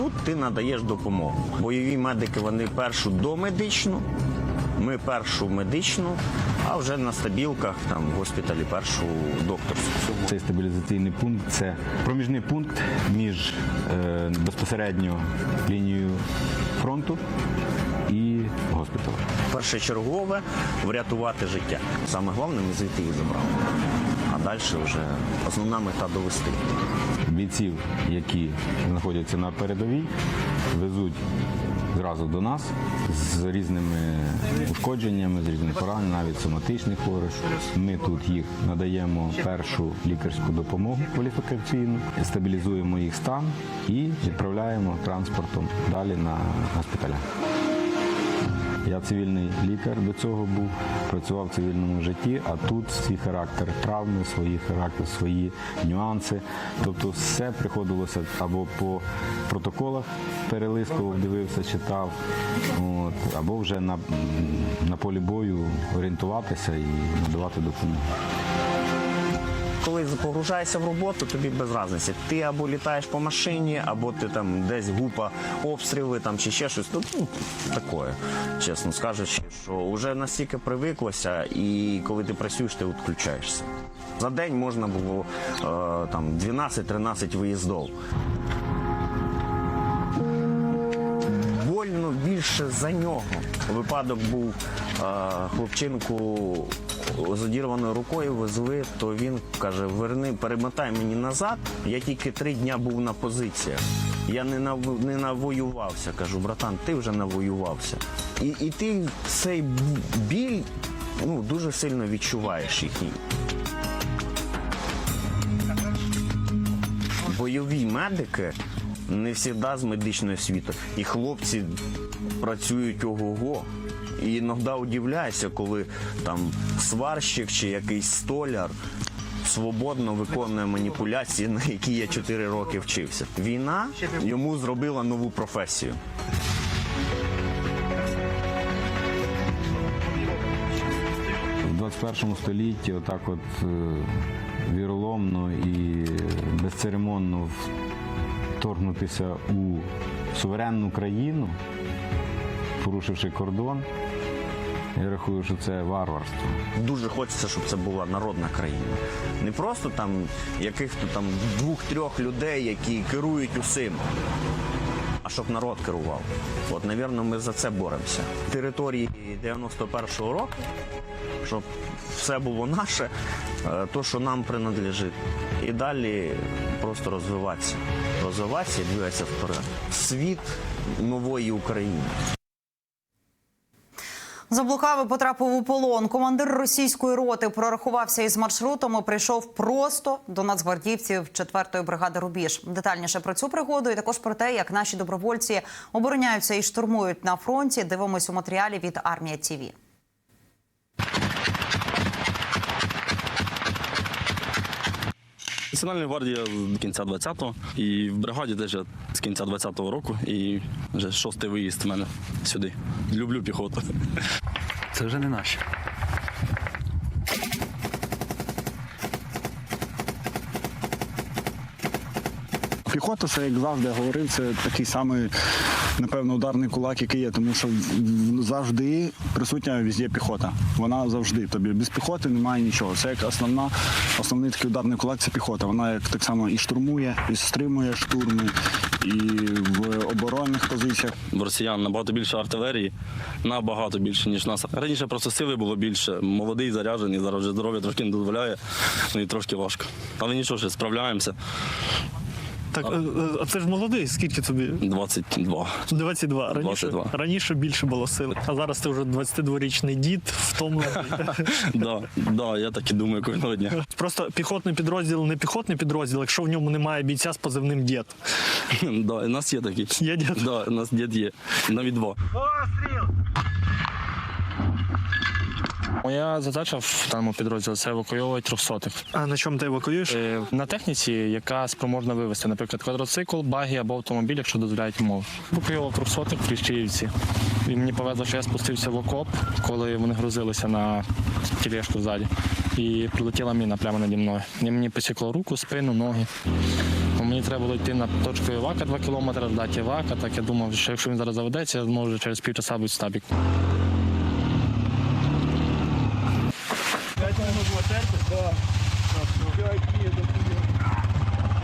тут ти надаєш допомогу. Бойові медики вони першу домедичну, ми першу медичну, а вже на стабілках там в госпіталі першу докторську. Цей стабілізаційний пункт це проміжний пункт між е, безпосередньо лінією фронту і госпіталем. Першочергове врятувати життя. Саме головне, ми звідти їх забрали. Далі вже основна мета довести. Бійців, які знаходяться на передовій, везуть зразу до нас з різними ушкодженнями, з різними пораненнями, навіть соматичних хворих. Ми тут їх надаємо першу лікарську допомогу кваліфікаційну, стабілізуємо їх стан і відправляємо транспортом далі на госпіталя. Я цивільний лікар до цього був, працював в цивільному житті, а тут свій характер травми, свої характер, свої нюанси. Тобто все приходилося або по протоколах перелискував, дивився, читав, от, або вже на, на полі бою орієнтуватися і надавати допомогу. Коли погружаєшся в роботу, тобі без різниці. Ти або літаєш по машині, або ти там десь гупа обстріли там, чи ще щось. Ну, таке, чесно скажучи, що вже настільки привиклося, і коли ти працюєш, ти відключаєшся. За день можна було е, там 12-13 виїздів. Больно більше за нього. Випадок був е, хлопчинку з одірваною рукою везли, то він каже: верни, перемотай мені назад. Я тільки три дня був на позиціях. Я не нав- не навоювався. Кажу, братан, ти вже навоювався. І, і ти цей біль ну, дуже сильно відчуваєш їхній. бойові медики не завжди з медичної освіти. І хлопці працюють ого-го. І іноді удивляюся, коли там сварщик чи якийсь столяр свободно виконує маніпуляції, на які я 4 роки вчився. Війна йому зробила нову професію. В 21 столітті отак от е, віроломно і безцеремонно вторгнутися у суверенну країну, порушивши кордон, я рахую, що це варварство. Дуже хочеться, щоб це була народна країна. Не просто там яких-то там двох-трьох людей, які керують усім. А щоб народ керував. От, напевно, ми за це боремося. Території 91-го року, щоб все було наше, е, то, що нам принадлежить. І далі просто розвиватися. Розвиватися і двигатися вперед. Світ нової України. Заблукав і потрапив у полон. Командир російської роти прорахувався із маршрутом і прийшов просто до нацгвардійців 4-ї бригади Рубіж. Детальніше про цю пригоду і також про те, як наші добровольці обороняються і штурмують на фронті. Дивимось у матеріалі від Армія ТІВІ. Національна гвардія з кінця 20-го і в бригаді теж з кінця 20-го року. І вже шостий виїзд в мене сюди. Люблю піхоту. Це вже не наші. Піхота, це як завжди говорив, це такий самий, напевно, ударний кулак, який є, тому що завжди присутня везде піхота. Вона завжди тобі без піхоти немає нічого. Це як основна, основний такий ударний кулак це піхота. Вона як так само і штурмує, і стримує штурми, і в оборонних позиціях. В росіян набагато більше артилерії, набагато більше, ніж нас. Раніше просто сили було більше. Молодий, заряджений, зараз вже здоров'я трошки не дозволяє, ну і трошки важко. Але нічого, ще справляємося. Так, е, е, а це ж молодий, скільки тобі? 22. 22. Раніше, 22. раніше більше було сили. А зараз ти вже 22-річний дід, втомлений. Да, да, я так і думаю кожного дня. Просто піхотний підрозділ не піхотний підрозділ, якщо в ньому немає бійця з позивним дід. Да, у нас є такий. Є дід? Да, у нас дід є. Навіть два. Моя задача в даному підрозділі це евакуйовувати трьохсотих. А на чому ти евакуюєш? Е, На техніці, яка спроможна вивезти, наприклад, квадроцикл, багі або автомобіль, якщо дозволяють умови. Евакуював трьохсотих в Кліщіївці. І мені повезло, що я спустився в окоп, коли вони грузилися на тележку ззаді. І прилетіла міна прямо наді мною. І мені посікло руку, спину, ноги. Мені треба було йти на точку Івака 2 кілометри, дати Івака. Так я думав, що якщо він зараз заведеться, я зможу через півчаса бути стабік.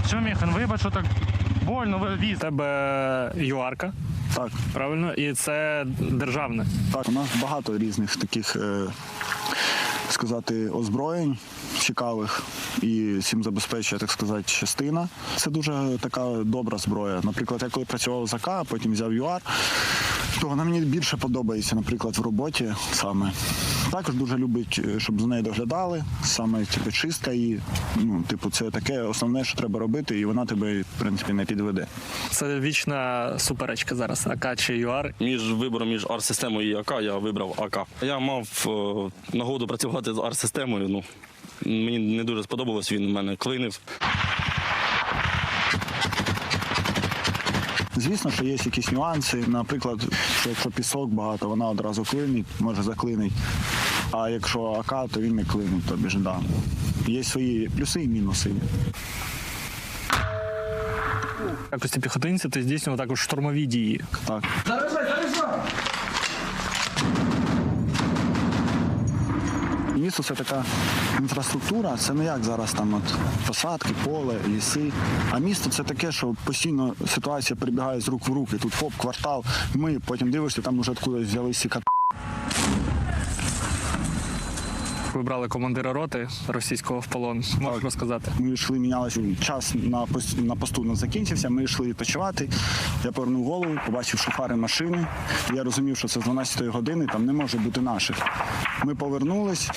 Що, Міхан, вибач, що так больно віз. Тебе юарка, Так, правильно? І це державне. так, у нас багато різних таких, е, сказати, озброєнь цікавих і всім забезпечує, так сказати, частина. Це дуже така добра зброя. Наприклад, я коли працював з АК, а потім взяв ЮАР, то вона мені більше подобається, наприклад, в роботі саме. Також дуже любить, е, щоб за нею доглядали, саме типу, чистка і ну, типу, це таке основне, що треба робити, і вона тебе, в принципі, не підведе. Це вічна суперечка зараз. АК чи ЮАР. Між вибором між ар-системою і АК я вибрав АК. Я мав е, нагоду працювати з ар-системою. Ну, мені не дуже сподобалось, він у мене клинив. Звісно, що є якісь нюанси. Наприклад, що якщо пісок багато, вона одразу клинить, може заклинить. А якщо АК, то він не клинить, тобі ж да. Є свої плюси і мінуси. В якості піхотинця ти здійснював також штурмові дії. Так. Місто це така інфраструктура, це не як зараз там от посадки, поле, ліси. А місто це таке, що постійно ситуація перебігає з рук в руки. Тут поп, квартал, ми, потім дивишся, там уже откудись взялися кат. Ви брали командира роти російського в полон. Можеш розказати? Ми йшли, мінялися час на пос- на посту не закінчився. Ми йшли відпочивати. Я повернув голову, побачив, що фари машини. Я розумів, що це з 12 години, там не може бути наших. Ми повернулись,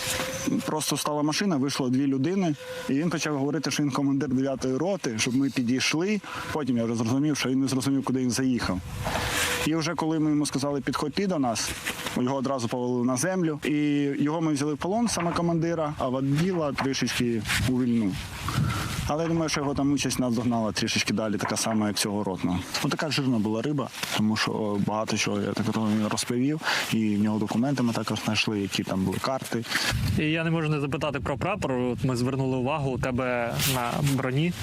просто стала машина, вийшло дві людини, і він почав говорити, що він командир 9-ї роти, щоб ми підійшли. Потім я зрозумів, що він не зрозумів, куди він заїхав. І вже коли ми йому сказали підходьте до нас, його одразу повели на землю. І його ми взяли в полон, саме командира, а воділа трішечки у вільну. Але я думаю, що його там участь нас догнала трішечки далі, така сама, як цього ротного. Ну така жирна була риба, тому що багато чого я так розумію, розповів, і в нього документи ми також знайшли, які там були карти. І я не можу не запитати про прапор. От ми звернули увагу у тебе на броні,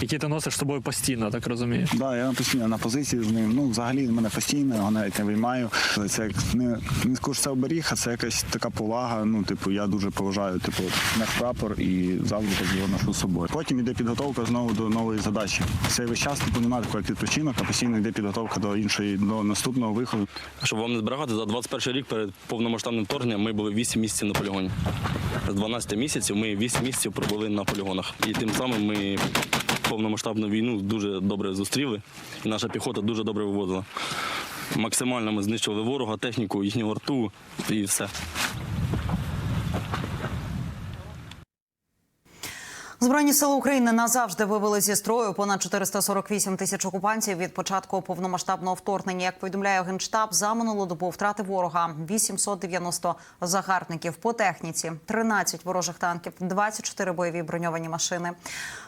які ти носиш з собою постійно, так розумію. Да, я постійно на позиції з ним. Ну, взагалі мене постійно, його навіть не виймаю. Це як не, не скажу, це оберіг, а це якась така повага. Ну, типу, я дуже поважаю типу, наш прапор і завжди так його ношу з собою. Потім йде підготовка знову до нової задачі. Це весь час типу, немає такого як відпочинок, а постійно йде підготовка до іншої, до наступного виходу. Щоб вам не збирати, за 21 рік перед повномасштабним вторгненням ми були 8 місяців на полігоні. З 12 місяців ми 8 місяців пробули на полігонах. І тим самим ми повномасштабну війну дуже добре зустріли, і наша піхота дуже добре вивозила. Максимально ми знищували ворога, техніку, їхню рту і все. Збройні сили України назавжди вивели зі строю понад 448 тисяч окупантів від початку повномасштабного вторгнення. Як повідомляє генштаб, за минулу добу втрати ворога 890 загарбників по техніці, 13 ворожих танків, 24 бойові броньовані машини,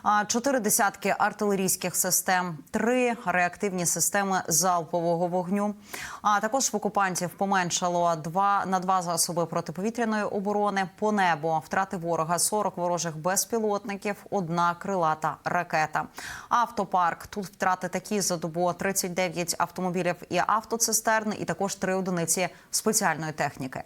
а, чотири десятки артилерійських систем, три реактивні системи залпового вогню. А також в окупантів поменшало два на два засоби протиповітряної оборони по небу. Втрати ворога 40 ворожих безпілотників, одна крилата ракета. Автопарк тут втрати такі за добу 39 автомобілів і автоцистерн, і також три одиниці спеціальної техніки.